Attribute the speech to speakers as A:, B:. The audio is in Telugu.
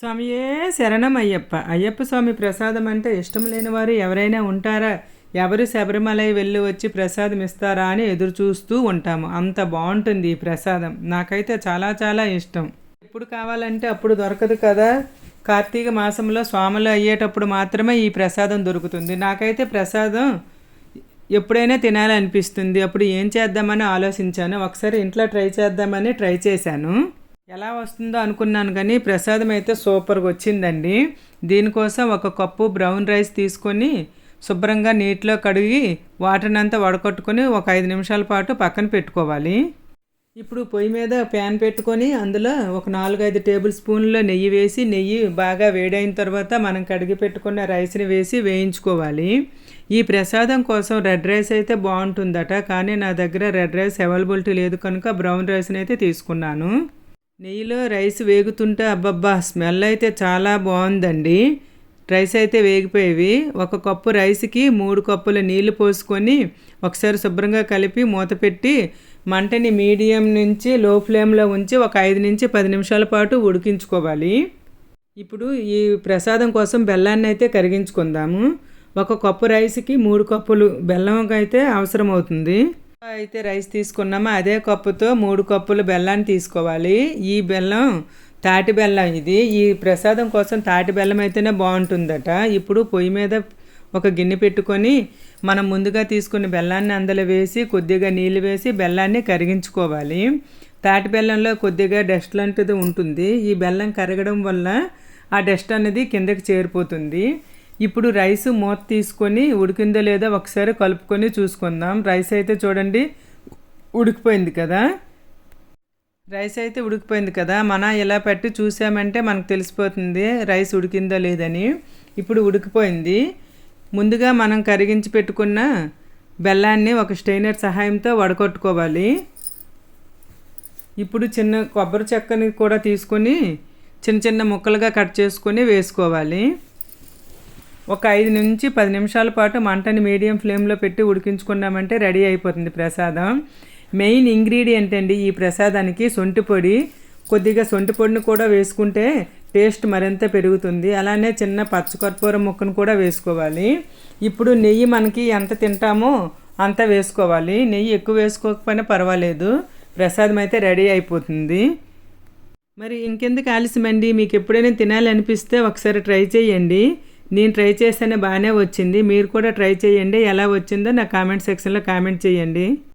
A: స్వామియే శరణం అయ్యప్ప. అయ్యప్ప స్వామి ప్రసాదం అంటే ఇష్టం లేని వారు ఎవరైనా ఉంటారా? ఎవరు శబరిమలై వెళ్ళి వచ్చి ప్రసాదం ఇస్తారా అని ఎదురు చూస్తూ ఉంటాము. అంత బాగుంటుంది ఈ ప్రసాదం. నాకైతే చాలా చాలా ఇష్టం. ఎప్పుడు కావాలంటే అప్పుడు దొరకదు కదా? కార్తీక మాసంలో స్వాములు అయ్యేటప్పుడు మాత్రమే ఈ ప్రసాదం దొరుకుతుంది. నాకైతే ప్రసాదం ఎప్పుడైనా తినాలనిపిస్తుంది. అప్పుడు ఏం చేద్దామని ఆలోచించాను. ఒకసారి ఇంట్లో ట్రై చేద్దామని ట్రై చేశాను. ఎలా వస్తుందో అనుకున్నాను కానీ ప్రసాదం అయితే సూపర్గా వచ్చిందండి. దీనికోసం ఒక కప్పు బ్రౌన్ రైస్ తీసుకొని శుభ్రంగా నీటిలో కడిగి వాటర్ని అంతా వడకట్టుకొని ఒక ఐదు నిమిషాల పాటు పక్కన పెట్టుకోవాలి. ఇప్పుడు పొయ్యి మీద ప్యాన్ పెట్టుకొని అందులో ఒక నాలుగైదు టేబుల్ స్పూన్ల నెయ్యి వేసి నెయ్యి బాగా వేడైన తర్వాత మనం కడిగి పెట్టుకున్న రైస్ని వేసి వేయించుకోవాలి. ఈ ప్రసాదం కోసం రెడ్ రైస్ అయితే బాగుంటుందట కానీ నా దగ్గర రెడ్ రైస్ అవైలబిలిటీ లేదు కనుక బ్రౌన్ రైస్ని అయితే తీసుకున్నాను. నెయ్యిలో రైస్ వేగుతుంటే అబ్బబ్బా స్మెల్ అయితే చాలా బాగుందండి. రైస్ అయితే వేగిపోయేవి. ఒక కప్పు రైస్కి మూడు కప్పుల నీళ్ళు పోసుకొని ఒకసారి శుభ్రంగా కలిపి మూత పెట్టి మంటని మీడియం నుంచి లో ఫ్లేమ్లో ఉంచి ఒక ఐదు నుంచి పది నిమిషాల పాటు ఉడికించుకోవాలి. ఇప్పుడు ఈ ప్రసాదం కోసం బెల్లాన్ని అయితే కరిగించుకుందాము. ఒక కప్పు రైస్కి మూడు కప్పులు బెల్లం అయితే అవసరం అవుతుంది అయితే రైస్ తీసుకున్నామో? అదే కప్పుతో మూడు కప్పులు బెల్లాన్ని తీసుకోవాలి. ఈ బెల్లం తాటి బెల్లం ఇది. ఈ ప్రసాదం కోసం తాటి బెల్లం అయితేనే బాగుంటుందట. ఇప్పుడు పొయ్యి మీద ఒక గిన్నె పెట్టుకొని మనం ముందుగా తీసుకున్న బెల్లాన్ని అందులో వేసి కొద్దిగా నీళ్ళు వేసి బెల్లాన్ని కరిగించుకోవాలి. తాటి బెల్లంలో కొద్దిగా డస్ట్ లాంటిది ఉంటుంది. ఈ బెల్లం కరగడం వల్ల ఆ డస్ట్ అనేది కిందకి చేరిపోతుంది. ఇప్పుడు రైస్ మూత తీసుకొని ఉడికిందో లేదో ఒకసారి కలుపుకొని చూసుకుందాం. రైస్ అయితే చూడండి ఉడికిపోయింది కదా? రైస్ అయితే ఉడికిపోయింది కదా? మన ఇలా పెట్టి చూసామంటే మనకు తెలిసిపోతుంది రైస్ ఉడికిందో లేదని. ఇప్పుడు ఉడికిపోయింది. ముందుగా మనం కరిగించి పెట్టుకున్న బెల్లాన్ని ఒక స్టెయినర్ సహాయంతో వడగొట్టుకోవాలి ఇప్పుడు చిన్న కొబ్బరి చెక్కని కూడా తీసుకొని చిన్న చిన్న ముక్కలుగా కట్ చేసుకొని వేసుకోవాలి. ఒక ఐదు నుంచి పది నిమిషాల పాటు మంటని మీడియం ఫ్లేమ్లో పెట్టి ఉడికించుకున్నామంటే రెడీ అయిపోతుంది ప్రసాదం. మెయిన్ ఇంగ్రీడియంట్ అండి ఈ ప్రసాదానికి సొంటి పొడి. కొద్దిగా సొంటి పొడిని కూడా వేసుకుంటే టేస్ట్ మరింత పెరుగుతుంది. అలానే చిన్న పచ్చకర్పూరం ముక్కను కూడా వేసుకోవాలి. ఇప్పుడు నెయ్యి మనకి ఎంత తింటామో అంత వేసుకోవాలి. నెయ్యి ఎక్కువ వేసుకోకపోయినా పర్వాలేదు. ప్రసాదం అయితే రెడీ అయిపోతుంది. మరి ఇంకెందుకు ఆలస్యమండి? మీకు ఎప్పుడైనా తినాలనిపిస్తే ఒకసారి ట్రై చేయండి. నేను ట్రై చేస్తేనే బాగానే వచ్చింది. మీరు కూడా ట్రై చేయండి. ఎలా వచ్చిందో నా కామెంట్ సెక్షన్లో కామెంట్ చేయండి.